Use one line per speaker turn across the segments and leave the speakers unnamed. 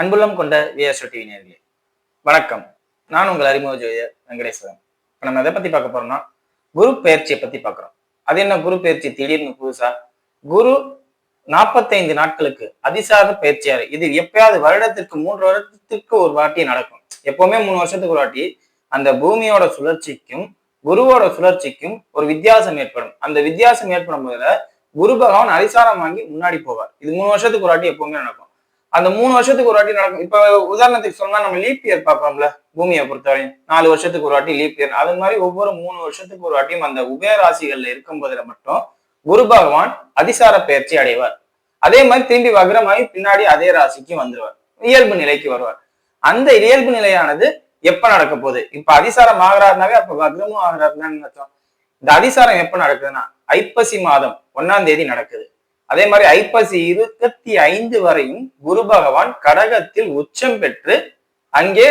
அன்புள்ளம் கொண்ட VSO TV நேர்களே வணக்கம். நான் உங்கள் அறிமுக ஜோதியர் வெங்கடேஸ்வரன். இப்போ நம்ம எதை பத்தி பார்க்க போறோம்னா குரு பயிற்சியை பத்தி பார்க்குறோம். அது என்ன குரு பயிற்சி? திடீர்னு புதுசா? குரு நாற்பத்தைந்து நாட்களுக்கு அதிசார பயிற்சியாரு. இது எப்பயாவது வருடத்திற்கு மூன்று வருடத்திற்கு ஒரு வாட்டி நடக்கும். எப்பவுமே மூணு வருஷத்துக்கு ஒரு வாட்டி. அந்த பூமியோட சுழற்சிக்கும் குருவோட சுழற்சிக்கும் ஒரு வித்தியாசம் ஏற்படும். அந்த வித்தியாசம் ஏற்படும் போதுல குரு பகவான் அதிசாரம் வாங்கி முன்னாடி போவார். இது மூணு வருஷத்துக்கு ஒரு வாட்டி எப்பவுமே நடக்கும். அந்த மூணு வருஷத்துக்கு ஒரு வாட்டி நடக்கும். இப்ப உதாரணத்துக்கு சொன்னா நம்ம லீப் இயர் பார்ப்போம்ல பூமியை பொறுத்தவரையும். நாலு வருஷத்துக்கு ஒரு வாட்டி லீப் இயர் அது மாதிரி ஒவ்வொரு மூணு வருஷத்துக்கு ஒரு வாட்டியும் அந்த உபயராசிகள்ல இருக்கும் போதுல மட்டும் குரு பகவான் அதிசார பயிற்சி அடைவார். அதே மாதிரி திரும்பி வக்ரமாகி பின்னாடி அதே ராசிக்கு வந்துருவார். இயல்பு நிலைக்கு வருவார். அந்த இயல்பு நிலையானது எப்ப நடக்க போகுது? இப்ப அதிசாரம் ஆகிறாருனாவே அப்ப வக்ரமும் ஆகிறாருன்னு அர்த்தம். இந்த அதிசாரம் எப்ப நடக்குதுன்னா ஐப்பசி மாதம் ஒன்னாம் தேதி நடக்குது. அதே மாதிரி ஐப்பசி இருபத்தி ஐந்து வரையும் குரு பகவான் கடகத்தில் உச்சம் பெற்று அங்கே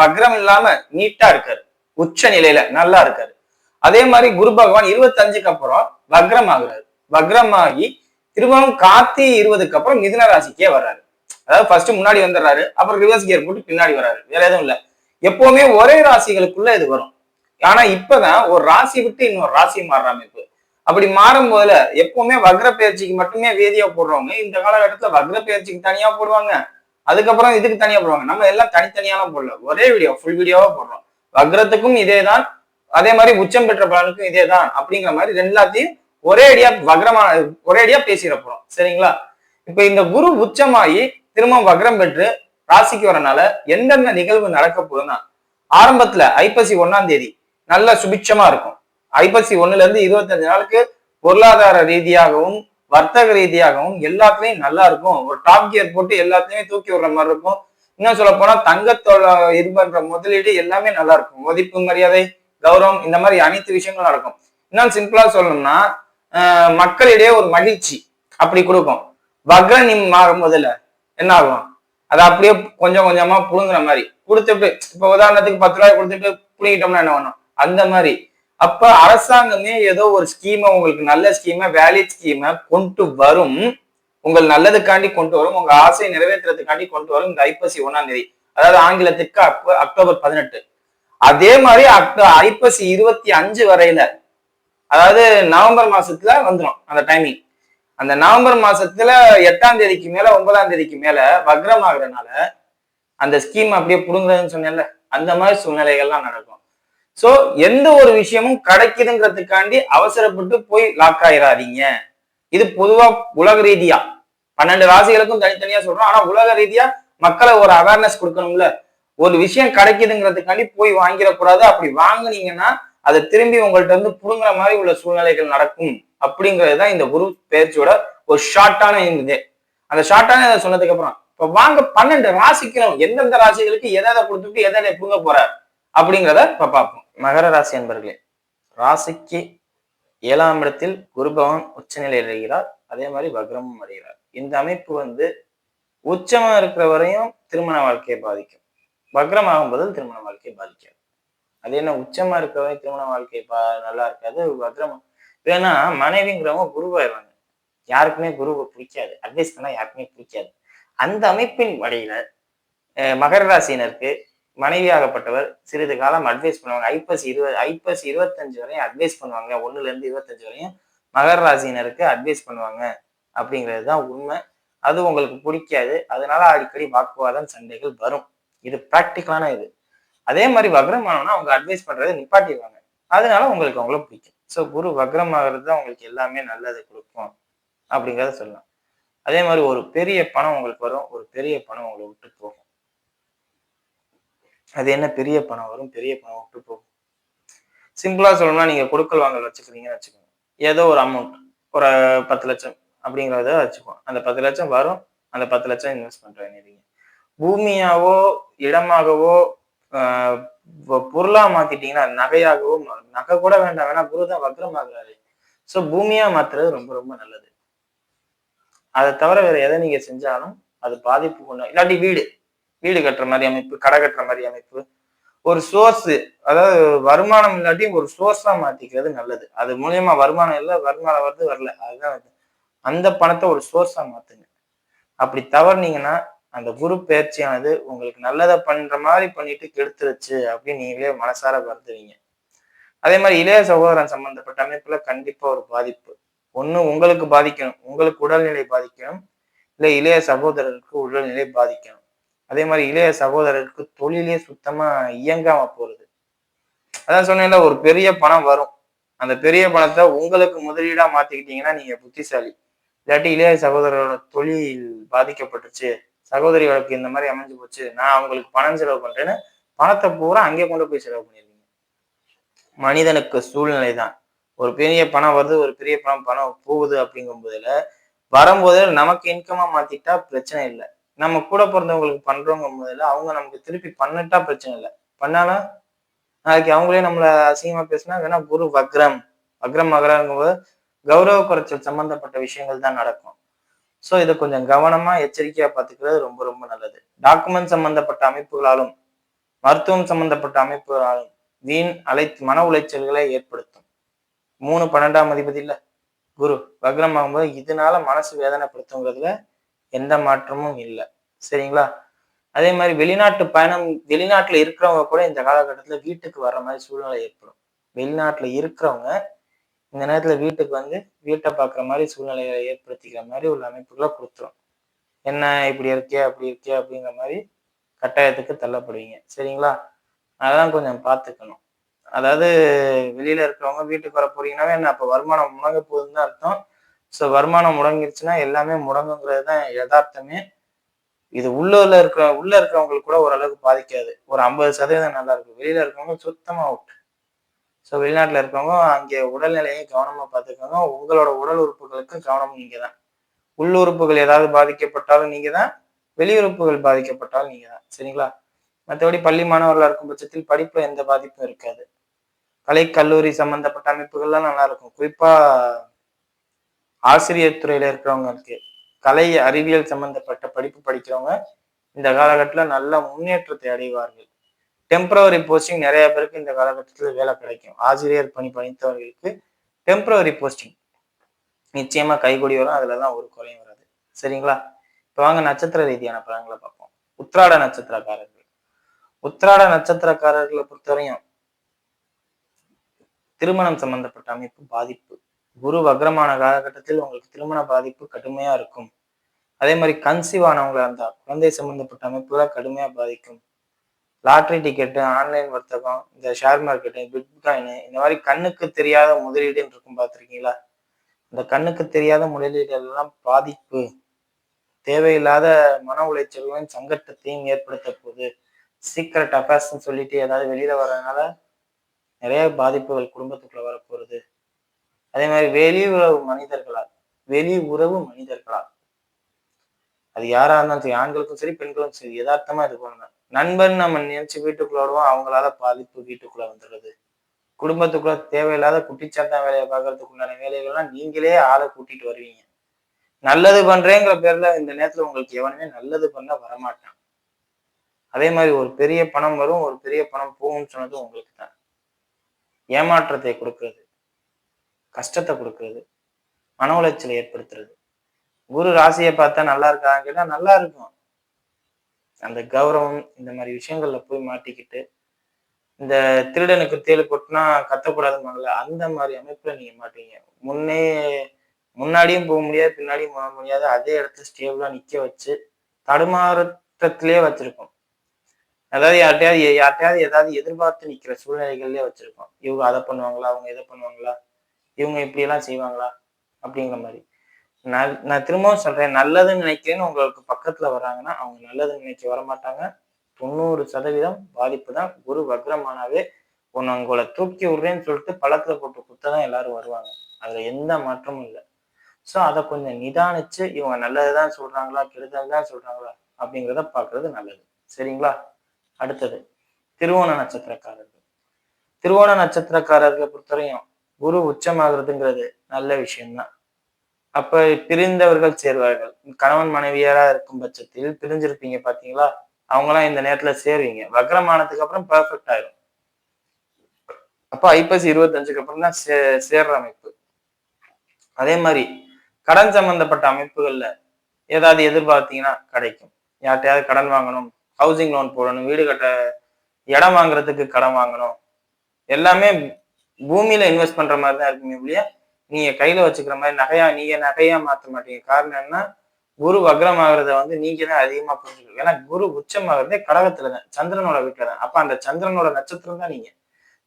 வக்ரம் இல்லாம நீட்டா இருக்காரு. உச்ச நிலையில நல்லா இருக்காரு. அதே மாதிரி குரு பகவான் இருபத்தஞ்சுக்கு அப்புறம் வக்ரம் ஆகுறாரு. வக்ரமாகி திரும்பவும் காத்தி இருபதுக்கு அப்புறம் மிதுன ராசிக்கே வர்றாரு. அதாவது ஃபர்ஸ்ட் முன்னாடி வந்துடுறாரு அப்புறம் ரிவர்ஸ் கியர் போட்டு பின்னாடி வர்றாரு. வேற எதுவும் இல்ல. எப்பவுமே ஒரே ராசிகளுக்குள்ள இது வரும். ஆனா இப்பதான் ஒரு ராசி விட்டு இன்னொரு ராசி மாறுற அமைப்பு. அப்படி மாறும் போதுல எப்பவுமே வக்ர பயிற்சிக்கு மட்டுமே வேதியா போடுறவங்க இந்த காலகட்டத்துல வக்ர பயிற்சிக்கு தனியா போடுவாங்க. அதுக்கப்புறம் இதுக்கு தனியா போடுவாங்க. நம்ம எல்லாம் தனித்தனியாலாம் போடல. ஒரே வீடியோ ஃபுல் வீடியோவா போடுறோம். வக்ரத்துக்கும் இதேதான். அதே மாதிரி உச்சம் பெற்ற பலனுக்கும் இதேதான். அப்படிங்கிற மாதிரி எல்லாத்தையும் ஒரே அடியா வக்ரமா ஒரே அடியா பேசிட போறோம். சரிங்களா? இப்ப இந்த குரு உச்சமாகி திரும்ப வக்ரம் பெற்று ராசிக்கு வரனால எந்தெந்த நிகழ்வு நடக்க போகுதுன்னா ஆரம்பத்துல ஐப்பசி ஒன்னாம் தேதி நல்ல சுபிட்சமா இருக்கும். ஐப்பசி ஒண்ணுல இருந்து இருபத்தஞ்சு நாளுக்கு பொருளாதார ரீதியாகவும் வர்த்தக ரீதியாகவும் எல்லாத்துலயும் நல்லா இருக்கும். ஒரு டாப் கியர் போட்டு எல்லாத்தையுமே தூக்கி விடுற மாதிரி இருக்கும். இன்னும் சொல்ல போனா தங்கத்தோட இது பண்ற முதலீடு எல்லாமே நல்லா இருக்கும். மதிப்பு மரியாதை கௌரவம் இந்த மாதிரி அனைத்து விஷயங்களும் நடக்கும். இன்னும் சிம்பிளா சொல்லணும்னா மக்களிடையே ஒரு மகிழ்ச்சி அப்படி கொடுக்கும். வக்ரனி மாறும் முதல்ல என்ன ஆகும்? அதை அப்படியே கொஞ்சம் கொஞ்சமா புழுங்குற மாதிரி. கொடுத்துட்டு இப்ப உதாரணத்துக்கு பத்து ரூபாய் கொடுத்துட்டு புழுங்கிட்டோம்னா என்ன பண்ணும் அந்த மாதிரி. அப்ப அரசாங்கமே ஏதோ ஒரு ஸ்கீமை உங்களுக்கு நல்ல ஸ்கீமை வேலிட் ஸ்கீமை கொண்டு வரும். உங்கள் நல்லதுக்காண்டி கொண்டு வரும். உங்க ஆசையை நிறைவேற்றுறதுக்காண்டி கொண்டு வரும் இந்த ஐப்பசி ஒண்ணாம் தேதி. அதாவது ஆங்கிலத்துக்கு அக்டோ- அக்டோபர் பதினெட்டு. அதே மாதிரி அக்டோ ஐப்பசி இருபத்தி அஞ்சு வரையில அதாவது நவம்பர் மாசத்துல வந்துடும் அந்த டைமிங் அந்த நவம்பர் மாசத்துல எட்டாம் தேதிக்கு மேல ஒன்பதாம் தேதிக்கு மேல வக்ரம் ஆகுறதுனால அந்த ஸ்கீம் அப்படியே புடுங்குறதுன்னு சொன்னேன்ல அந்த மாதிரி சூழ்நிலைகள்லாம் நடக்கும். சோ எந்த ஒரு விஷயமும் கிடைக்குதுங்கிறதுக்காண்டி அவசரப்பட்டு போய் லாக் ஆயிடாதீங்க இது பொதுவா உலக ரீதியா. பன்னெண்டு ராசிகளுக்கும் தனித்தனியா சொல்றோம். ஆனா உலக ரீதியா மக்களை ஒரு அவேர்னஸ் கொடுக்கணும்ல. ஒரு விஷயம் கிடைக்குதுங்கிறதுக்காண்டி போய் வாங்கிடக்கூடாது. அப்படி வாங்குனீங்கன்னா அதை திரும்பி உங்கள்ட்ட இருந்து புடுங்குற மாதிரி உள்ள சூழ்நிலைகள் நடக்கும். அப்படிங்கிறது தான் இந்த குரு பேச்சோட ஒரு ஷார்ட்டான இது அந்த ஷார்ட்டான இதை சொன்னதுக்கு அப்புறம் இப்ப வாங்க பன்னெண்டு ராசிக்கணும் எந்தெந்த ராசிகளுக்கு எதை எதை கொடுத்துட்டு எதை எதை புடுங்க போறார் அப்படிங்கிறத இப்ப பார்ப்போம். மகர ராசி அன்பர்களே ராசிக்கு ஏழாம் இடத்தில் குரு பகவான் உச்சநிலையில் இருக்கிறார். அதே மாதிரி வக்ரமும் அடைகிறார் இந்த அமைப்பு வந்து உச்சமா இருக்கிற வரையும் திருமண வாழ்க்கையை பாதிக்கும். வக்ரம் ஆகும்போது திருமண வாழ்க்கையை பாதிக்காது. அது என்ன உச்சமா இருக்கிற வரை திருமண வாழ்க்கை பா நல்லா இருக்காது. வக்ரம் ஏன்னா மனைவிங்கிறவங்க குருவாயிருவாங்க யாருக்குமே குருவை பிடிக்காது. அட்வைஸ் பண்ணா யாருக்குமே பிடிக்காது. அந்த அமைப்பின் வழியில அஹ், மகர ராசியினருக்கு மனைவியாகப்பட்டவர் சிறிது காலம் அட்வைஸ் பண்ணுவாங்க. ஐப்பசி இருபது ஐப்பசி இருபத்தஞ்சு வரையும் அட்வைஸ் பண்ணுவாங்க. ஒண்ணுல இருந்து இருபத்தஞ்சு வரையும் மகர ராசினருக்கு அட்வைஸ் பண்ணுவாங்க. அப்படிங்கிறது தான் உண்மை. அது உங்களுக்கு பிடிக்காது. அதனால அடிக்கடி வாக்குவாதம் சண்டைகள் வரும். இது ப்ராக்டிக்கலான இது. அதே மாதிரி வக்ரமானோம்னா அவங்க அட்வைஸ் பண்றதை நிப்பாட்டிடுவாங்க. அதனால உங்களுக்கு அவங்கள பிடிக்கும். ஸோ குரு வக்ரமாகிறது தான் உங்களுக்கு எல்லாமே நல்லது கொடுக்கும். அப்படிங்கிறத சொல்லலாம். அதே மாதிரி ஒரு பெரிய பணம் உங்களுக்கு வரும். ஒரு பெரிய பணம் உங்களை விட்டு போகும். அது என்ன பெரிய பணம் வரும்? பெரிய பணம் விட்டு போகும். சிம்பிளாக சொல்லணும்னா நீங்கள் கொடுக்கல் வாங்கல் வச்சுக்கிறீங்கன்னு வச்சுக்கோங்க. ஏதோ ஒரு அமௌண்ட் ஒரு பத்து லட்சம் அப்படிங்கிறத வச்சுக்கோங்க அந்த பத்து லட்சம் வரும். அந்த பத்து லட்சம் இன்வெஸ்ட் பண்றீங்க பூமியாவோ இடமாகவோ பொருளாக மாற்றிட்டீங்கன்னா நகையாகவோ நகை கூட வேண்டாம். வேணா குரு தான் வக்ரமாகிறாரு ஸோ பூமியாக மாற்றுறது ரொம்ப ரொம்ப நல்லது. அதை தவிர வேற எதை நீங்கள் செஞ்சாலும் அது பாதிப்பு கொண்டு இல்லாட்டி வீடு. வீடு கட்டுற மாதிரி அமைப்பு கடை கட்டுற மாதிரி அமைப்பு. ஒரு சோர்ஸ் அதாவது வருமானம் இல்லாட்டி ஒரு சோர்ஸா மாத்திக்கிறது நல்லது. அது மூலியமா வருமானம் இல்லை வருமானம் வருது வரல. அதுதான் அந்த பணத்தை ஒரு சோர்ஸா மாத்துங்க. அப்படி தவறுனீங்கன்னா அந்த குரு பயிற்சியானது உங்களுக்கு நல்லதை பண்ற மாதிரி பண்ணிட்டு கெடுத்துருச்சு அப்படின்னு நீங்களே மனசார வருதுவீங்க அதே மாதிரி இளைய சகோதரன் சம்பந்தப்பட்ட அமைப்புல கண்டிப்பா ஒரு பாதிப்பு. ஒண்ணு உங்களுக்கு பாதிக்கணும். உங்களுக்கு உடல்நிலை பாதிக்கணும். இல்லை இளைய சகோதரருக்கு உடல்நிலை பாதிக்கணும். அதே மாதிரி இளைய சகோதரருக்கு தொழிலே சுத்தமா இயங்காம போறது. அதான் சொன்னேன்ல ஒரு பெரிய பணம் வரும். அந்த பெரிய பணத்தை உங்களுக்கு முதலீடா மாத்திக்கிட்டீங்கன்னா நீங்க புத்திசாலி. இல்லாட்டி இளைய சகோதரரோட தொழில் பாதிக்கப்பட்டுச்சு சகோதரிகளுக்கு இந்த மாதிரி அமைஞ்சு போச்சு. நான் அவங்களுக்கு பணம் செலவு பண்றேன்னு பணத்தை பூரா அங்கே கொண்டு போய் செலவு பண்ணிருக்கீங்க மனிதனுக்கு சூழ்நிலை தான். ஒரு பெரிய பணம் வருது ஒரு பெரிய பணம் பணம் போகுது அப்படிங்கும் போதுல வரும்போது நமக்கு இன்கமா மாத்திட்டா பிரச்சனை இல்லை. நம்ம கூட பிறந்தவங்களுக்கு பண்றோங்கும் போதில் அவங்க நமக்கு திருப்பி பண்ணிட்டா பிரச்சனை இல்லை. பண்ணாலும் நாளைக்கு அவங்களே நம்மள அசிங்கமா பேசினா வேணா குரு வக்ரம். வக்ரம் மகராங்கும் போது கௌரவ குறைச்சல் சம்பந்தப்பட்ட விஷயங்கள் தான் நடக்கும். ஸோ இதை கொஞ்சம் கவனமா எச்சரிக்கையா பார்த்துக்கிறது ரொம்ப ரொம்ப நல்லது. டாக்குமெண்ட் சம்பந்தப்பட்ட அமைப்புகளாலும் மருத்துவம் சம்பந்தப்பட்ட அமைப்புகளாலும் வீண் அலை மன உளைச்சல்களை ஏற்படுத்தும். மூணு பன்னெண்டாம் அதிபதி இல்ல. குரு வக்ரம் ஆகும்போது இதனால மனசு வேதனைப்படுத்துங்கிறதுல எந்த மாற்றமும் இல்லை. சரிங்களா? அதே மாதிரி வெளிநாட்டு பயணம் வெளிநாட்டில் இருக்கிறவங்க கூட இந்த காலகட்டத்தில் வீட்டுக்கு வர்ற மாதிரி சூழ்நிலை ஏற்படும். வெளிநாட்டில் இருக்கிறவங்க இந்த நேரத்தில் வீட்டுக்கு வந்து வீட்டை பார்க்குற மாதிரி சூழ்நிலைகளை ஏற்படுத்திக்கிற மாதிரி உள்ள அமைப்புகளை கொடுத்துரும். என்ன இப்படி இருக்கே அப்படி இருக்கே அப்படிங்கிற மாதிரி கட்டாயத்துக்கு தள்ளப்படுவீங்க. சரிங்களா? அதெல்லாம் கொஞ்சம் பார்த்துக்கணும். அதாவது வெளியில இருக்கிறவங்க வீட்டுக்கு வர போறீங்கன்னா என்ன அப்போ வருமானம் முழங்க போகுதுன்னு தான் அர்த்தம். ஸோ வருமானம் முடங்கிருச்சுன்னா எல்லாமே முடங்குங்கிறது தான் யதார்த்தமே. இது உள்ளூர்ல இருக்கிற உள்ள இருக்கிறவங்களுக்கு கூட ஓரளவுக்கு பாதிக்காது. ஒரு ஐம்பது சதவீதம் நல்லா இருக்கும். வெளியில இருக்கிறவங்க சுத்தமா அவுட் ஸோ வெளிநாட்டில் இருக்கவங்க அங்கே உடல்நிலையை கவனமாக பார்த்துக்கோங்க. உங்களோட உடல் உறுப்புகளுக்கு கவனம் நீங்கள் தான் உள்ளுறுப்புகள் ஏதாவது பாதிக்கப்பட்டாலும் நீங்கள் தான் வெளியுறுப்புகள் பாதிக்கப்பட்டாலும் நீங்கள் தான் சரிங்களா? மற்றபடி பள்ளி மாணவர்களாக இருக்கும் பட்சத்தில் படிப்பில் எந்த பாதிப்பும் இருக்காது. கலை கல்லூரி சம்மந்தப்பட்ட அமைப்புகள்லாம் நல்லா இருக்கும். குறிப்பாக ஆசிரியர் துறையில இருக்கிறவங்களுக்கு கலை அறிவியல் சம்பந்தப்பட்ட படிப்பு படிக்கிறவங்க இந்த காலகட்டத்தில் நல்ல முன்னேற்றத்தை அடைவார்கள். டெம்பரவரி போஸ்டிங் நிறைய பேருக்கு இந்த காலகட்டத்தில் வேலை கிடைக்கும். ஆசிரியர் பணி பணித்தவர்களுக்கு டெம்பரவரி போஸ்டிங் நிச்சயமா கைகூடி வரும். அதுல தான் ஒரு குறையும் வராது. சரிங்களா? இப்போ வாங்க நட்சத்திர ரீதியான பலன்களை பார்ப்போம். உத்ராட நட்சத்திரக்காரர்கள். உத்ராட நட்சத்திரக்காரர்களை பொறுத்தவரையும் திருமணம் சம்பந்தப்பட்ட அமைப்பு பாதிப்பு. குரு வக்ரமான காலகட்டத்தில் உங்களுக்கு திருமண பாதிப்பு கடுமையா இருக்கும். அதே மாதிரி கன்சீவ் ஆனவங்களா இருந்தா குழந்தை சம்பந்தப்பட்ட அமைப்புல கடுமையா பாதிக்கும். லாட்ரி டிக்கெட்டு ஆன்லைன் வர்த்தகம் இந்த ஷேர் மார்க்கெட்டு பிட்காயின் இந்த மாதிரி கண்ணுக்கு தெரியாத முதலீடுன்னு இருக்கும் பார்த்துருக்கீங்களா? இந்த கண்ணுக்கு தெரியாத முதலீடுகள் எல்லாம் பாதிப்பு. தேவையில்லாத மன உளைச்சல்களையும் சங்கட்டத்தையும் ஏற்படுத்த போகுது. சீக்ரெட் அஃபேர்ஸ்ன்னு சொல்லிட்டு ஏதாவது வெளியில வர்றதுனால நிறைய பாதிப்புகள் குடும்பத்துக்குள்ள வரப்போகுது. அதே மாதிரி வெளி உறவு மனிதர்களால் வெளி உறவு மனிதர்களால். அது யாரா இருந்தாலும் சரி ஆண்களுக்கும் சரி பெண்களுக்கும் சரி யதார்த்தமா இது பண்ணணும் நண்பன் நம்ம நினைச்சு வீட்டுக்குள்ள விடுவோம் அவங்களால பாதிப்பு வீட்டுக்குள்ள வந்துடுறது. குடும்பத்துக்குள்ள தேவையில்லாத குட்டிச்சாத்தா வேலையை பார்க்கறதுக்குண்டான வேலைகள்லாம் நீங்களே ஆளை கூட்டிட்டு வருவீங்க. நல்லது பண்றேங்கிற பேர்ல இந்த நேரத்துல உங்களுக்கு எவனுமே நல்லது பண்ண வரமாட்டான். அதே மாதிரி ஒரு பெரிய பணம் வரும் ஒரு பெரிய பணம் போகும்னு சொன்னது உங்களுக்கு தான் ஏமாற்றத்தை கொடுக்கறது. கஷ்டத்தை கொடுக்கறது மன உளைச்சலை ஏற்படுத்துறது. குரு ராசியை பார்த்தா நல்லா இருக்காங்க கேட்டா நல்லா இருக்கும். அந்த கௌரவம் இந்த மாதிரி விஷயங்கள்ல போய் மாட்டிக்கிட்டு இந்த திருடனுக்கு தேழு கொட்டினா கத்தக்கூடாதுன்னு அந்த மாதிரி அமைப்புல நீங்க மாட்டீங்க முன்னே முன்னாடியும் போக முடியாது பின்னாடியும் போக முடியாது. அதே இடத்துல ஸ்டேபிளா நிக்க வச்சு தடுமாற்றத்திலே வச்சிருக்கோம் அதாவது யார்ட்டையாவது யார்ட்டையாவது ஏதாவது எதிர்பார்த்து நிக்கிற சூழ்நிலைகள்லயே வச்சிருக்கோம் இவங்க அதை பண்ணுவாங்களா அவங்க இதை பண்ணுவாங்களா இவங்க இப்படி எல்லாம் செய்வாங்களா? அப்படிங்கிற மாதிரி. நான் நான் திரும்பவும் சொல்றேன் நல்லதுன்னு நினைக்கிறேன்னு உங்களுக்கு பக்கத்துல வர்றாங்கன்னா அவங்க நல்லதுன்னு நினைக்க வரமாட்டாங்க. தொண்ணூறு சதவீதம் பாதிப்பு தான் குரு வக்ரமானாவே ஒன்று உங்களை தூக்கி விடுறேன்னு சொல்லிட்டு பழத்துல போட்டு குத்ததான் எல்லாரும் வருவாங்க. அதுல எந்த மாற்றமும் இல்லை. ஸோ அதை கொஞ்சம் நிதானிச்சு இவங்க நல்லதுதான் சொல்றாங்களா கெடுதல் தான் சொல்றாங்களா அப்படிங்கிறத பார்க்கறது நல்லது. சரிங்களா? அடுத்தது திருவோண நட்சத்திரக்காரர்கள். திருவோண நட்சத்திரக்காரர்களை பொறுத்தவரையும் குரு உச்சமாகிறதுங்கிறது நல்ல விஷயம்தான். அப்ப பிரிந்தவர்கள் சேர்வார்கள். கணவன் மனைவியரா இருக்கும் பட்சத்தில் பிரிஞ்சிருப்பீங்க பாத்தீங்களா? அவங்களாம் இந்த நேரத்துல சேருவீங்க. வக்ரமானதுக்கு அப்புறம் பர்ஃபெக்ட் ஆயிரும். அப்ப ஐப்பசி இருபத்தஞ்சுக்கு அப்புறம் தான் சே சேர்ற அமைப்பு. அதே மாதிரி கடன் சம்பந்தப்பட்ட அமைப்புகள்ல ஏதாவது எதிர்பார்த்தீங்கன்னா கிடைக்கும். யார்கிட்டயாவது கடன் வாங்கணும் ஹவுசிங் லோன் போடணும் வீடு கட்ட இடம் வாங்குறதுக்கு கடன் வாங்கணும். எல்லாமே பூமியில இன்வெஸ்ட் பண்ற மாதிரி தான் இருக்குமே ஒழிய நீங்க கையில வச்சுக்கிற மாதிரி நகையா நீங்க நகையா மாத்த மாட்டீங்க. காரணம் என்ன? குரு வக்ரம் ஆகுறத வந்து நீங்க தான் அதிகமா புரிஞ்சுக்கணும். ஏன்னா குரு உச்சம் ஆகுறதே கடகத்துல தான் சந்திரனோட வீட்டுல தான் அப்ப அந்த சந்திரனோட நட்சத்திரம் தான் நீங்க.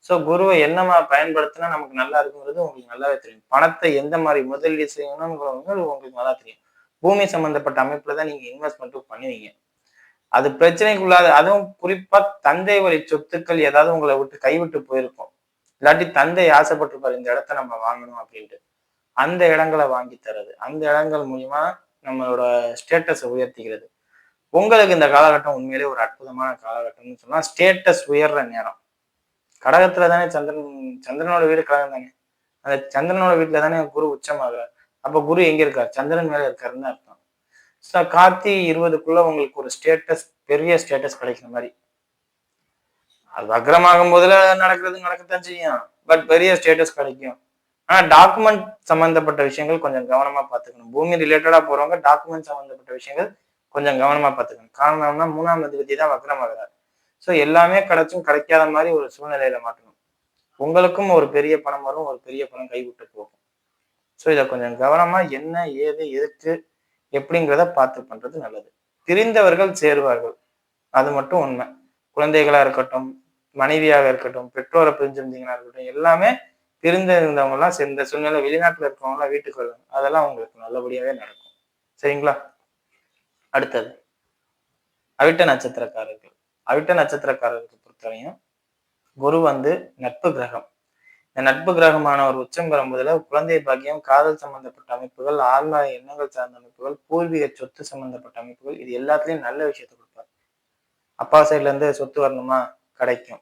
சோ குருவை என்னமா பயன்படுத்தினா நமக்கு நல்லா இருக்குங்கிறது உங்களுக்கு நல்லாவே தெரியும். பணத்தை எந்த மாதிரி முதலீடு செய்யணும் உங்களுக்கு நல்லா தெரியும். பூமி சம்பந்தப்பட்ட அமைப்புல தான் நீங்க இன்வெஸ்ட்மெண்ட்டும் பண்ணுவீங்க. அது பிரச்சனைக்குள்ளாது அதுவும் குறிப்பா தந்தை வழி சொத்துக்கள் ஏதாவது உங்களை விட்டு கைவிட்டு போயிருக்கும். இல்லாட்டி தந்தை ஆசைப்பட்டிருப்பாரு இந்த இடத்த நம்ம வாங்கணும் அப்படின்ட்டு. அந்த இடங்களை வாங்கி தர்றது. அந்த இடங்கள் மூலியமா நம்மளோட ஸ்டேட்டஸை உயர்த்திக்கிறது. உங்களுக்கு இந்த காலகட்டம் உண்மையிலே ஒரு அற்புதமான காலகட்டம்னு சொன்னா ஸ்டேட்டஸ் உயர்ற நேரம். கடகத்துல தானே சந்திரன் சந்திரனோட வீடு கடகம் தானே அந்த சந்திரனோட வீட்டுல தானே குரு உச்சமாகிறார். அப்ப குரு எங்க இருக்கார்? சந்திரன் மேல இருக்காருன்னு அர்த்தம். ஸோ கார்த்தி இருபதுக்குள்ள உங்களுக்கு ஒரு ஸ்டேட்டஸ் பெரிய ஸ்டேட்டஸ் கிடைக்கிற மாதிரி. அது வக்ரமாகும் போதுல நடக்கிறது நடக்கத்தான் செய்யும். பட் பெரிய ஸ்டேட்டஸ் கிடைக்கும். ஆனா டாக்குமெண்ட் சம்பந்தப்பட்ட விஷயங்கள் கொஞ்சம் கவனமா பார்த்துக்கணும். பூமி ரிலேட்டடா போறவங்க டாக்குமெண்ட் சம்பந்தப்பட்ட விஷயங்கள் கொஞ்சம் கவனமா பார்த்துக்கணும். காரணம்னா மூணாம் அதிபதி தான் வக்ரமாகிறார் ஸோ எல்லாமே கிடைச்சும் கிடைக்காத மாதிரி ஒரு சூழ்நிலையில மாட்டணும் உங்களுக்கும் ஒரு பெரிய பணம் வரும் ஒரு பெரிய பணம் கைவிட்டு போகும். ஸோ இதை கொஞ்சம் கவனமா என்ன ஏது எதுக்கு எப்படிங்கிறத பார்த்து பண்றது நல்லது. பிரிந்தவர்கள் சேருவார்கள். அது மட்டும் உண்மை. குழந்தைகளா இருக்கட்டும் மனைவியாக இருக்கட்டும் பெற்றோரை பிரிஞ்சிருந்தீங்கன்னா இருக்கட்டும் எல்லாமே பிரிந்திருந்தவங்கலாம் சேர்ந்த சூழ்நிலை வெளிநாட்டுல இருக்கவங்க வீட்டுக்கு வருவாங்க. அதெல்லாம் உங்களுக்கு நல்லபடியாவே நடக்கும். சரிங்களா? அடுத்தது அவிட்ட நட்சத்திரக்காரர்கள். அவிட்ட நட்சத்திரக்காரர்களுக்கு பொறுத்தவரையும் குரு வந்து நட்பு கிரகம். இந்த நட்பு கிரகமான ஒரு உச்சம் பெறும்போதுல குழந்தை பாக்கியம் காதல் சம்பந்தப்பட்ட அமைப்புகள் ஆன்ம எண்ணங்கள் சார்ந்த அமைப்புகள் பூர்வீக சொத்து சம்பந்தப்பட்ட அமைப்புகள் இது எல்லாத்துலயும் நல்ல விஷயத்தை கொடுப்பார். அப்பா சைட்ல இருந்து சொத்து வரணுமா? கிடைக்கும்.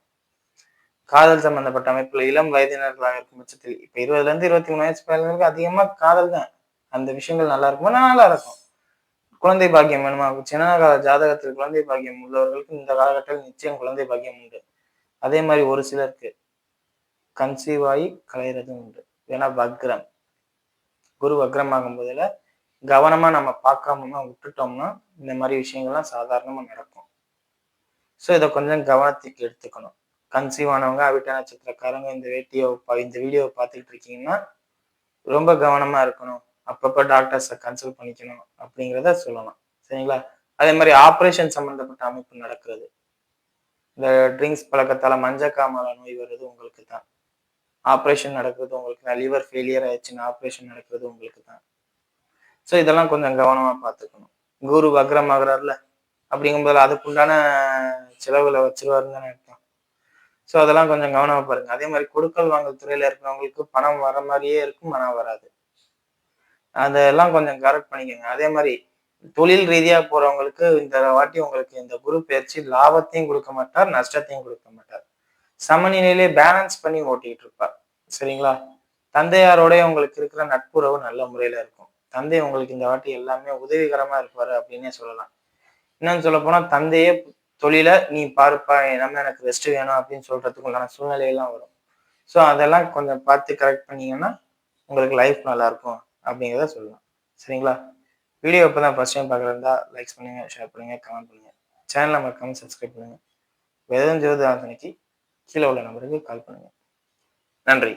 காதல் சம்பந்தப்பட்ட அமைப்புல இளம் வயதினர்களாக இருக்கும் பட்சத்தில் இப்ப இருபதுல இருந்து இருபத்தி மூணு வயசு பையன்களுக்கு அதிகமா காதல் தான். அந்த விஷயங்கள் நல்லா இருக்கும். நல்லா இருக்கும். குழந்தை பாக்கியம் வேணுமா? சின்ன கால ஜாதகத்தில் குழந்தை பாக்கியம் உள்ளவர்களுக்கு இந்த காலகட்டத்தில் நிச்சயம் குழந்தை பாக்கியம் உண்டு. அதே மாதிரி ஒரு சிலருக்கு கன்சீவ் ஆகி கலையிறதும் உண்டு. ஏன்னா வக்ரம். குரு வக்ரம் ஆகும் போதுல கவனமா நம்ம பார்க்காம விட்டுட்டோம்னா இந்த மாதிரி விஷயங்கள்லாம் சாதாரணமா நடக்கும். ஸோ இதை கொஞ்சம் கவனத்துக்கு எடுத்துக்கணும். கன்சீவ் ஆனவங்க அவிட்ட நட்சத்திரக்காரங்க இந்த வேட்டியோ இந்த வீடியோவை பார்த்துக்கிட்டு இருக்கீங்கன்னா ரொம்ப கவனமாக இருக்கணும். அப்பப்போ டாக்டர்ஸை கன்சல்ட் பண்ணிக்கணும் அப்படிங்கிறத சொல்லலாம் சரிங்களா? அதே மாதிரி ஆப்ரேஷன் சம்மந்தப்பட்ட அமைப்பு நடக்கிறது. இந்த ட்ரிங்க்ஸ் பழக்கத்தால் மஞ்சக்காமல நோய் வருது உங்களுக்கு தான். ஆப்ரேஷன் நடக்கிறது உங்களுக்கு தான். லிவர் ஃபெயிலியர் ஆயிடுச்சுன்னா ஆப்ரேஷன் நடக்கிறது உங்களுக்கு தான். ஸோ இதெல்லாம் கொஞ்சம் கவனமாக பார்த்துக்கணும். குரு வக்ரம் ஆகுறாருல அப்படிங்கும்போது அதுக்குண்டான செலவுகளை வச்சிருவாருன்னு தானே அர்த்தம். ஸோ அதெல்லாம் கொஞ்சம் கவனமாக பாருங்க. அதே மாதிரி கொடுக்கல் வாங்கல் துறையில இருக்கிறவங்களுக்கு பணம் வர மாதிரியே இருக்கும் பணம் வராது. அதெல்லாம் கொஞ்சம் கரெக்ட் பண்ணிக்கோங்க. அதே மாதிரி தொழில் ரீதியா போறவங்களுக்கு இந்த வாட்டி உங்களுக்கு இந்த குரு பயிற்சி லாபத்தையும் கொடுக்க மாட்டார் நஷ்டத்தையும் கொடுக்க மாட்டார். சமநிலையிலே பேலன்ஸ் பண்ணி ஓட்டிட்டு இருப்பார். சரிங்களா? தந்தையாரோடய உங்களுக்கு இருக்கிற நட்புறவு நல்ல முறையில இருக்கும். தந்தை உங்களுக்கு இந்த வாட்டி எல்லாமே உதவிகரமா இருப்பாரு அப்படின்னே சொல்லலாம். இன்னொன்னு சொல்ல போனா தந்தையே தொழில நீ பாருப்பா நம்ம எனக்கு ரெஸ்ட் வேணும் அப்படின்னு சொல்றதுக்கு உண்டான சூழ்நிலையெல்லாம் வரும். ஸோ அதெல்லாம் கொஞ்சம் பார்த்து கரெக்ட் பண்ணீங்கன்னா உங்களுக்கு லைஃப் நல்லா இருக்கும் அப்படிங்கிறத சொல்லலாம். சரிங்களா? வீடியோ இப்போ தான் ஃபஸ்ட் டைம் பார்க்குறதா லைக்ஸ் பண்ணுங்கள் ஷேர் பண்ணுங்க கமெண்ட் பண்ணுங்கள் சேனலை மறக்காமல் சப்ஸ்கிரைப் பண்ணுங்கள் வேதம் ஜோதி ஆசனைக்கு கீழே உள்ள நம்பருக்கு கால் பண்ணுங்கள் நன்றி.